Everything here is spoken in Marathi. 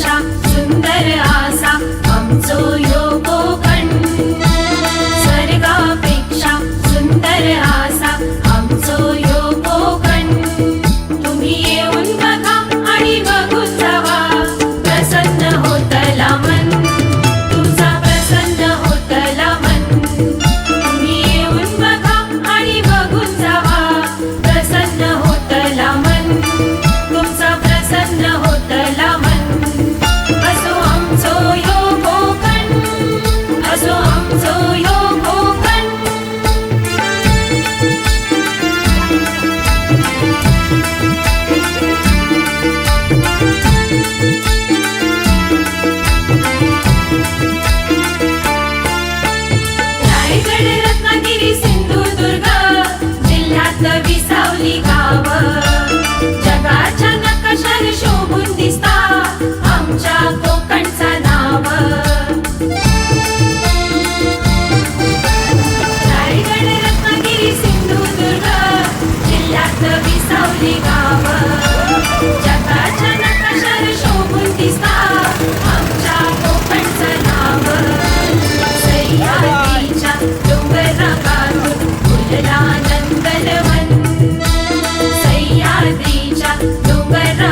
ശ്യാം സുന്ദര सह्याद्रीच्या डोंगरा